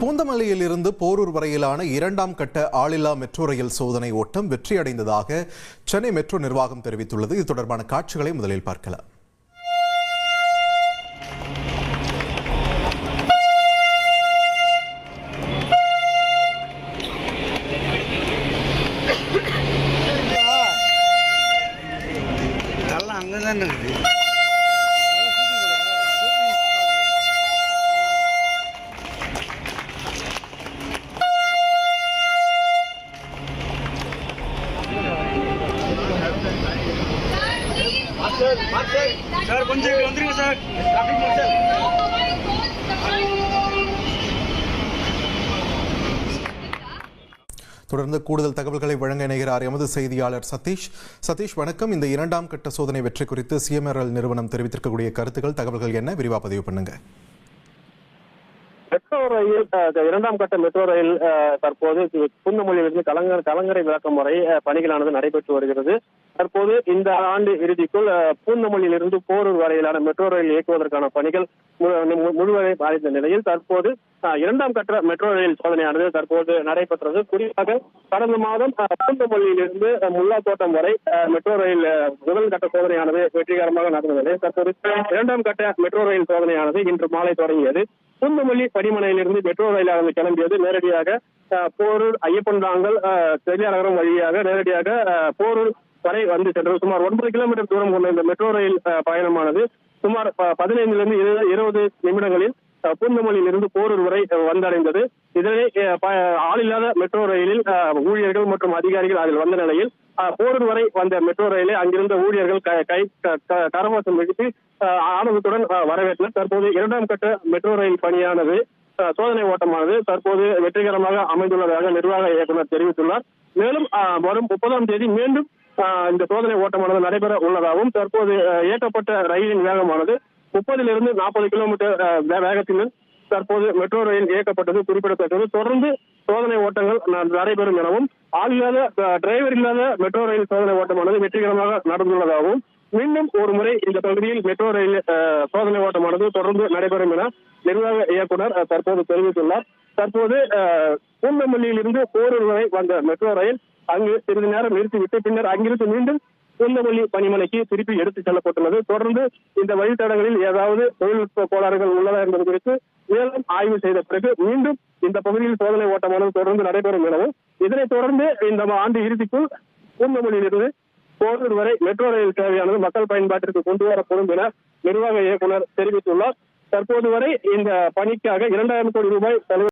பூந்தமல்லியில் இருந்து போரூர் வரையிலான இரண்டாம் கட்ட ஆளில்லா மெட்ரோ ரயில் சோதனை ஓட்டம் வெற்றியடைந்ததாக சென்னை மெட்ரோ நிர்வாகம் தெரிவித்துள்ளது. இது தொடர்பான காட்சிகளை முதலில் பார்க்கலாம். எல்லாம் இருக்குது சார் கொஞ்சம் இப்படி வந்துருங்க சார். Traffic sir. தொடர்ந்து கூடுதல் தகவல்களை வழங்க இணைகிறார் எமது செய்தியாளர் சதீஷ். சதீஷ் வணக்கம். இந்த இரண்டாம் கட்ட சோதனை வெற்றி குறித்து சிஎம்ஆர்எல் நிறுவனம் தெரிவித்திருக்கக்கூடிய கருத்துக்கள் தகவல்கள் என்ன? விரிவா பதிவு பண்ணுங்க. ரயில் இரண்டாம் கட்ட மெட்ரோ ரயில் தற்போது புன்னமொழியிலிருந்து கலங்கரை கலங்கரை விளக்கம் வரை பணிகளானது நடைபெற்று வருகிறது. தற்போது இந்த ஆண்டு இறுதிக்குள் அஹ், போரூர் வரையிலான மெட்ரோ ரயில் இயக்குவதற்கான பணிகள் மு- முழுவதை அடைந்த நிலையில் தற்போது இரண்டாம் கட்ட மெட்ரோ ரயில் சோதனையானது தற்போது நடைபெற்றது. குறிப்பாக கடந்த மாதம் அஹ், பூந்தமல்லியிலிருந்து முல்லாத்தோட்டம் வரை மெட்ரோ ரயில் முதல் கட்ட சோதனையானது வெற்றிகரமாக நடந்த நிலையில் தற்போது இரண்டாம் கட்ட மெட்ரோ ரயில் சோதனையானது இன்று மாலை தொடங்கியது. பூந்தமல்லி இருந்து மெட்ரோ ரயிலானது கிளம்பியது. நேரடியாக போரூர் ஐயப்பன் தாங்கல் செல்லியாநகரம் வழியாக நேரடியாக போரூர் வரை வந்து சென்றது. சுமார் ஒன்பது கிலோமீட்டர் தூரம் கொண்ட இந்த மெட்ரோ ரயில் பயணமானது சுமார் பதினைந்திலிருந்து இரு- இருபது நிமிடங்களில் பூந்தமல்லியில் இருந்து போரூர் வரை வந்தடைந்தது. இதனை அஹ், ப- ஆளில்லாத மெட்ரோ ரயிலில் ஊழியர்கள் மற்றும் அதிகாரிகள் அதில் வந்த நிலையில் போரூர் வரை வந்த மெட்ரோ ரயிலை அங்கிருந்த ஊழியர்கள் கை க- க- கரவாசம் விடுத்து அஹ், வரவேற்றனர். தற்போது இரண்டாம் கட்ட மெட்ரோ ரயில் பணியானது சோதனை ஓட்டமானது தற்போது வெற்றிகரமாக அமைந்துள்ளதாக நிர்வாக இயக்குனர் தெரிவித்துள்ளார். மேலும் வரும் முப்பதாம் தேதி மீண்டும் இந்த சோதனை ஓட்டமானது நடைபெற உள்ளதாகவும் தற்போது இயக்கப்பட்ட ரயிலின் வேகமானது முப்பதிலிருந்து நாற்பது கிலோமீட்டர் வே- வேகத்தில் தற்போது மெட்ரோ ரயில் இயக்கப்பட்டது குறிப்பிடத்தக்கது. தொடர்ந்து சோதனை ஓட்டங்கள் நடைபெறும் எனவும் ஆள் இல்லாத டிரைவர் இல்லாத மெட்ரோ ரயில் சோதனை ஓட்டமானது வெற்றிகரமாக நடந்துள்ளதாகவும் மீண்டும் ஒரு முறை இந்த பகுதியில் மெட்ரோ ரயில் சோதனை ஓட்டமானது தொடர்ந்து நடைபெறும் என நிர்வாக இயக்குனர் தற்போது தெரிவித்துள்ளார். தற்போது பூந்தமல்லியிலிருந்து போரூர் வரை வந்த மெட்ரோ ரயில் அங்கு சிறிது நேரம் நிறுத்திவிட்டு பின்னர் அங்கிருந்து மீண்டும் பூந்தமல்லி பணிமனைக்கு திருப்பி எடுத்துச் செல்லப்பட்டுள்ளது. தொடர்ந்து இந்த வழித்தடங்களில் ஏதாவது தொழில்நுட்ப கோளாறுகள் உள்ளதா என்பது குறித்து மேலும் ஆய்வு செய்த பிறகு மீண்டும் இந்த பகுதியில் சோதனை ஓட்டமானது தொடர்ந்து நடைபெறும் எனவும் இதனைத் தொடர்ந்து இந்த ஆண்டு இறுதிக்குள் பூந்தமல்லியிலிருந்து போரூர் வரை மெட்ரோ ரயில் சேவையானது மக்கள் பயன்பாட்டிற்கு கொண்டு வரப்படும் என நிர்வாக இயக்குனர் தெரிவித்துள்ளார். தற்போது வரை இந்த பணிக்காக இரண்டாயிரம் கோடி ரூபாய் செலவு